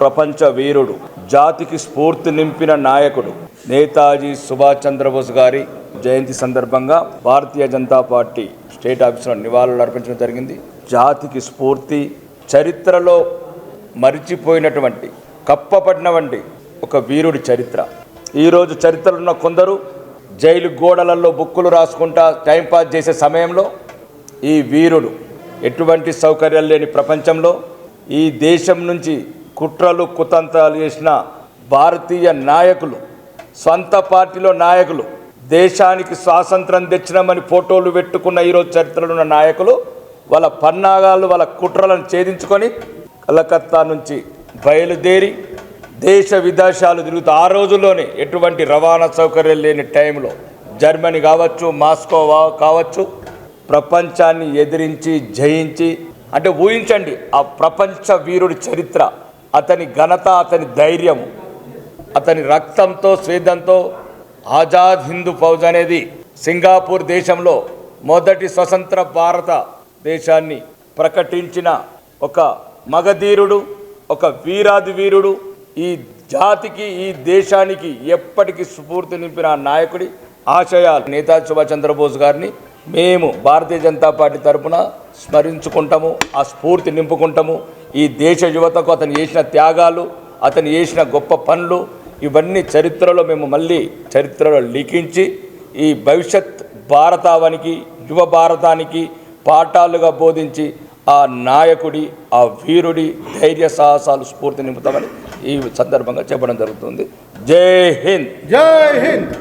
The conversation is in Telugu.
ప్రపంచ వీరుడు జాతికి స్ఫూర్తి నింపిన నాయకుడు నేతాజీ సుభాష్ చంద్రబోస్ గారి జయంతి సందర్భంగా భారతీయ జనతా పార్టీ స్టేట్ ఆఫీసులో నివాళులు అర్పించడం జరిగింది. జాతికి స్ఫూర్తి చరిత్రలో మరిచిపోయినటువంటి కప్పబడినటువంటి ఒక వీరుడి చరిత్ర. ఈరోజు చరిత్రలో ఉన్న కొందరు జైలు గోడలలో బుక్కులు రాసుకుంటా టైంపాస్ చేసే సమయంలో ఈ వీరుడు ఎటువంటి సౌకర్యాలు లేని ప్రపంచంలో ఈ దేశం నుంచి కుట్రలు కుతంత్రాలు చేసిన భారతీయ నాయకులు సొంత పార్టీలో నాయకులు దేశానికి స్వాతంత్రం తెచ్చినామని ఫోటోలు పెట్టుకున్న ఈరోజు చరిత్రలో ఉన్న నాయకులు వాళ్ళ పన్నాగాలు వాళ్ళ కుట్రలను ఛేదించుకొని కలకత్తా నుంచి బయలుదేరి దేశ విదేశాలు తిరుగుతూ ఆ రోజుల్లోనే ఎటువంటి రవాణా సౌకర్యం లేని టైంలో జర్మనీ కావచ్చు మాస్కో కావచ్చు ప్రపంచాన్ని ఎదిరించి జయించి అంటే ఊహించండి ఆ ప్రపంచ వీరుడి చరిత్ర అతని ఘనత అతని ధైర్యం అతని రక్తంతో స్వేదంతో ఆజాద్ హిందూ ఫౌజ్ అనేది సింగాపూర్ దేశంలో మొదటి స్వతంత్ర భారత దేశాన్ని ప్రకటించిన ఒక మగధీరుడు ఒక వీరాది వీరుడు ఈ జాతికి ఈ దేశానికి ఎప్పటికీ స్ఫూర్తి నింపిన నాయకుడి ఆశయాలు. నేతాజీ సుభాష్ చంద్రబోస్ గారిని మేము భారతీయ జనతా పార్టీ తరపున స్మరించుకుంటాము ఆ స్ఫూర్తి నింపుకుంటాము. ఈ దేశ యువతకు అతను చేసిన త్యాగాలు అతను చేసిన గొప్ప పనులు ఇవన్నీ చరిత్రలో మేము మళ్ళీ చరిత్రలో లిఖించి ఈ భవిష్యత్ భారతావానికి యువ భారతానికి పాఠాలుగా బోధించి ఆ నాయకుడి ఆ వీరుడి ధైర్య సాహసాలు స్ఫూర్తి నింపుతామని ఈ సందర్భంగా చెప్పడం జరుగుతుంది. జై హింద్! జై హింద్!